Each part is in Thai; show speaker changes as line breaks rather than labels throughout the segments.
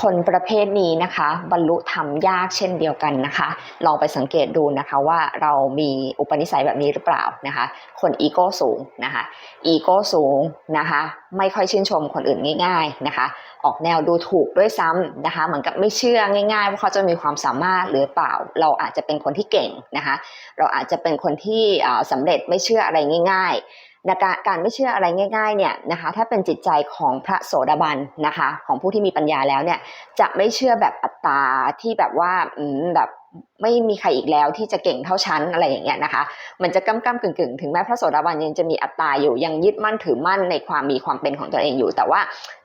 คนประเภทนี้นะคะ บรรลุธรรมยากเช่นเดียวกันนะคะ ลองไปสังเกตดูนะคะว่าเรามีอุปนิสัยแบบนี้หรือเปล่านะคะ คนอีโก้สูงนะคะอีโก้สูงนะคะ ไม่ค่อยชื่นชมคนอื่นง่าย ๆนะคะ ออกแนวดูถูกด้วยซ้ำนะคะ เหมือนกับไม่เชื่อง่ายๆว่าเขาจะมีความสามารถหรือเปล่า เราอาจจะเป็นคนที่เก่งนะคะ เราอาจจะเป็นคนที่อ่าสำเร็จไม่เชื่ออะไรง่าย ๆ นะการการไม่เชื่ออะไรง่ายๆเนี่ยนะคะถ้าเป็นจิตใจของพระโสดาบันนะคะของผู้ที่มีปัญญาแล้วเนี่ยจะไม่เชื่อแบบอัตตาที่แบบว่าอืมแบบ ไม่มีใครอีกแล้วที่จะเก่งเท่าฉันอะไรอย่างเงี้ยนะคะ มันจะก้ำก้ำกึ่งกึ่งๆถึงแม้พระโสดาบันยังจะมีอัตตาอยู่ยังยึดมั่นถือมั่นในความมีความเป็นของตัวเองอยู่ แต่ว่า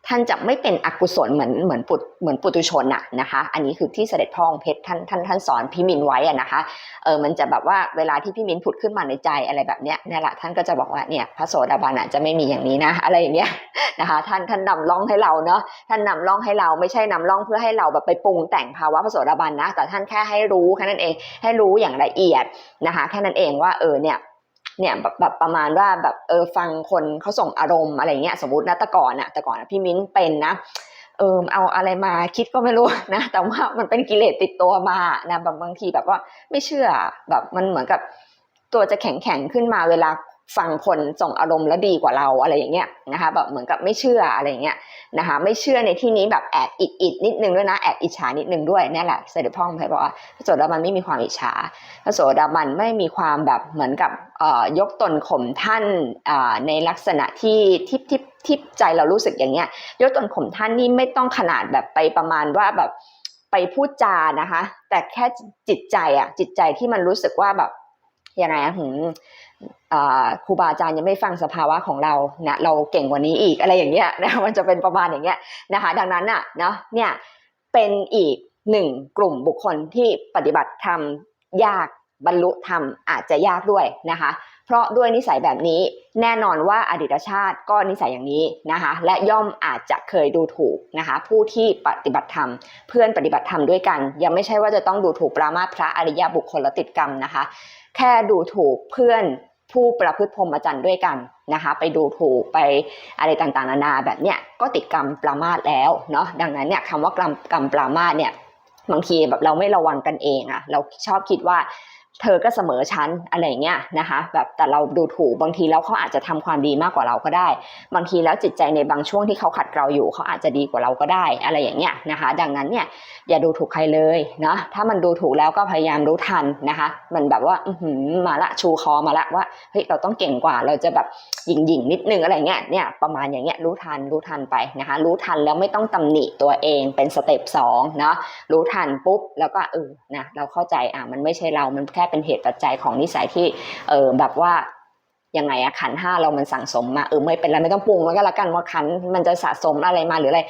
ท่านจะไม่เป็นอกุศลเหมือนเหมือนปุตเหมือนปุตุชนอะนะคะ อันนี้คือที่เสด็จพ่อองเพชรท่านท่านท่านสอนพิมินไว้อะนะคะเออมันจะแบบว่าเวลาที่พี่มินผุดขึ้นมาในใจอะไรแบบเนี้ยนี่แหละท่านก็จะบอกว่าเนี่ยพระโสดาบันอะจะไม่มีอย่างนี้นะอะไรอย่างเงี้ย นะคะ ท่านท่านนำร่องให้เราเนาะท่านนำร่องให้เราไม่ใช่นำร่องเพื่อให้เราแบบไปปรุงแต่งภาวะพระโสดาบันนะ แต่ท่านแค่ให้รู้แค่นั้นเอง ให้รู้อย่างละเอียดนะคะ แค่นั้นเองว่าเออเนี่ยเนี่ยแบบแบบประมาณว่าแบบเออฟังคนเขาส่งอารมณ์อะไรเงี้ยสมมตินะแต่ก่อนอะแต่ก่อนพี่มิ้นเป็นนะเออเอาอะไรมาคิดก็ไม่รู้นะแต่ว่ามันเป็นกิเลสติดตัวมานะแบบบางทีแบบว่าไม่เชื่อแบบมันเหมือนกับตัวจะแข็งแข็งขึ้นมาเวลา ฟังคนส่งอารมณ์แล้วดีกว่าเราอะไรอย่างเงี้ยนะคะแบบเหมือนกับไม่เชื่ออะไรอย่างเงี้ยนะคะไม่เชื่อในที่นี้แบบแอบอิดอิดนิดนึงด้วยนะแอบอิจฉานิดนึงด้วยนี่แหละเสด็จพ่อพระบอกว่าพระโสดาบันไม่มีความอิจฉาพระโสดาบันไม่มีความแบบเหมือนกับเอ่อยกตนข่มท่านในลักษณะที่ที่ที่ที่ใจเรารู้สึกอย่างเงี้ยยกตนข่มท่านนี่ไม่ต้องขนาดแบบไปประมาณว่าแบบไปพูดจานะคะ แต่แค่จิตใจอะจิตใจที่มันรู้สึกว่าแบบยังไงอะหืม ครูบาอาจารย์ยังไม่ฟังสภาวะของเรานะเราเก่งกว่านี้อีกอะไรอย่างเงี้ยนะมันจะเป็นประมาณอย่างเงี้ยนะคะ ดังนั้นอะเนาะเนี่ยเป็นอีกหนึ่งกลุ่มบุคคลที่ปฏิบัติธรรมยากบรรลุธรรมอาจจะยากด้วยนะคะ เพราะด้วยนิสัยแบบนี้แน่นอนว่าอดีตชาติก็นิสัยอย่างนี้นะคะ และย่อมอาจจะเคยดูถูกนะคะ ผู้ที่ปฏิบัติธรรม เพื่อนปฏิบัติธรรมด้วยกัน ยังไม่ใช่ว่าจะต้องดูถูกปรามาพระอริยบุคคลละติดกรรมนะคะ แค่ดูถูกเพื่อน ผู้ประพฤติพรหมจรรย์ด้วยกันนะคะ ไปดูถูกไปอะไรต่างๆ นานาแบบเนี้ยก็ติดกรรมปรามาสแล้วเนาะดังนั้นเนี่ยคำว่ากรรมกรรมปรามาสเนี่ยบางทีแบบเราไม่ระวังกันเองอะเราชอบคิดว่า เธอก็เสมอฉันอะไรอย่างเงี้ยนะคะแบบแต่เราดูถูกบางทีแล้วเขาอาจจะทำความดีมากกว่าเราก็ได้ บางทีแล้วจิตใจในบางช่วงที่เขาขัดเราอยู่เขาอาจจะดีกว่าเราก็ได้ อะไรอย่างเงี้ยนะคะ ดังนั้นเนี่ยอย่าดูถูกใครเลยเนาะถ้ามันดูถูกแล้วก็พยายามรู้ทันนะคะ มันแบบว่าอืมาละชูคอมาละว่าเฮ้ยเราต้องเก่งกว่าเราจะแบบหยิ่งหยิ่งนิดนึงอะไรเงี้ยเนี่ยประมาณอย่างเงี้ยรู้ทันรู้ทันไปนะคะ รู้ทันแล้วไม่ต้องตำหนิตัวเองเป็นสเต็ปสองเนาะรู้ทันปุ๊บแล้วก็เออนะเราเข้าใจอะมันไม่ใช่เรามันแค่เป็นเหตุปัจจัยของนิสัยที่เออแบบว่ายังไงอะขันห้าเรามันสั่งสมมาเออไม่เป็นไรไม่ต้องปรุงแล้วก็แล้วกันว่าขันมันจะสะสมอะไรมาหรืออะไร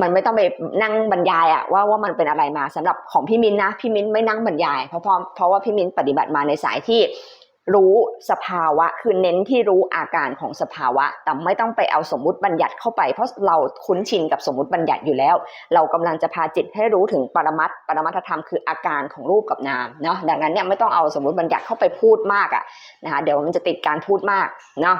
มันไม่ต้องไปนั่งบรรยายอะว่าว่ามันเป็นอะไรมาสำหรับของพี่มินนะพี่มินไม่นั่งบรรยายเพราะเพราะเพราะว่าพี่มินปฏิบัติมาในสายที่ รู้สภาวะ คือเน้นที่รู้อาการของสภาวะ แต่ไม่ต้องไปเอาสมมุติบัญญัติเข้าไป เพราะเราคุ้นชินกับสมมุติบัญญัติอยู่แล้ว เรากำลังจะพาจิตให้รู้ถึงปรมัตถ์ปรมัตธรรมคืออาการของรูปกับนามเนาะดังนั้นเนี่ยไม่ต้องเอาสมมติบัญญัติเข้าไปพูดมากอะนะคะเดี๋ยวมันจะติดการพูดมากเนาะ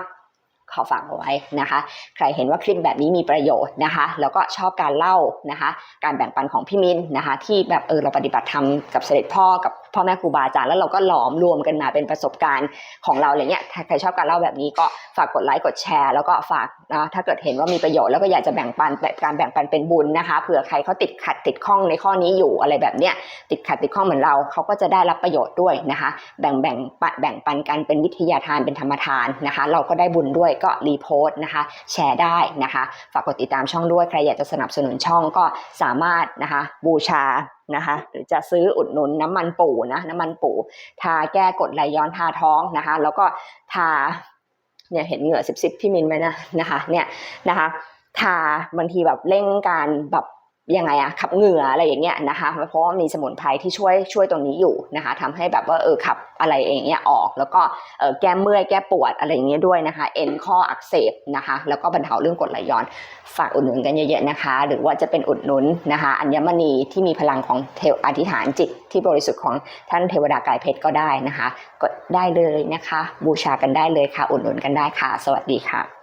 ขอฝากเอาไว้นะคะ ใครเห็นว่าคลิปแบบนี้มีประโยชน์นะคะ แล้วก็ชอบการเล่านะคะ การแบ่งปันของพี่มินนะคะ ที่แบบเออเราปฏิบัติธรรมกับเสด็จพ่อกับ พ่อแม่ครูบาอาจารย์แล้วเราก็หลอมรวมกันมาเป็นประสบการณ์ของเราอะไรเงี้ยใครชอบการเล่าแบบนี้ก็ฝากกดไลค์กดแชร์ แล้วก็ฝากนะถ้าเกิดเห็นว่ามีประโยชน์แล้วก็อยากจะแบ่งปันแบบการแบ่งปันเป็นบุญนะคะเผื่อใครเขาติดขัดติดข้องในข้อนี้อยู่อะไรแบบเนี้ยติดขัดติดข้องเหมือนเราเขาก็จะได้รับประโยชน์ด้วยนะคะ แบ่งแบ่งปแบ่งปันกันเป็นวิทยาทานเป็นธรรมทานนะคะ เราก็ได้บุญด้วยก็รีโพสต์นะคะ แชร์ได้นะคะ ฝากกดติดตามช่องด้วยใครอยากจะสนับสนุนช่องก็สามารถนะคะบูชา นะคะหรือจะซื้ออุดหนุนน้ำมันปูนะน้ำมันปูทาแก้กดไหลย้อนทาท้องนะคะ แล้วก็ทาเนี่ยเห็นเหงื่อสิบสิบพี่มินไหมนะนะคะเนี่ยนะคะทาบางทีแบบเร่งการแบบ ยังไงอะขับเหงื่ออะไรอย่างเงี้ยนะคะเพราะว่ามีสมุนไพรที่ช่วยช่วยตรงนี้อยู่นะคะทำให้แบบว่าเออขับอะไรเองเงี้ยออก แล้วก็เออแก้เมื่อยแก้ปวดอะไรอย่างเงี้ยด้วยนะคะ เอ็นข้ออักเสบนะคะ แล้วก็บรรเทาเรื่องกรดไหลย้อนฝากอุดหนุนกันเยอะๆนะคะ หรือว่าจะเป็นอุดหนุนนะคะ อัญมณีที่มีพลังของเทวอธิษฐานจิตที่บริสุทธิ์ของท่านเทวดากายเพชรก็ได้นะคะกดได้เลยนะคะ บูชากันได้เลยค่ะอุดหนุนกันได้ค่ะ สวัสดีค่ะ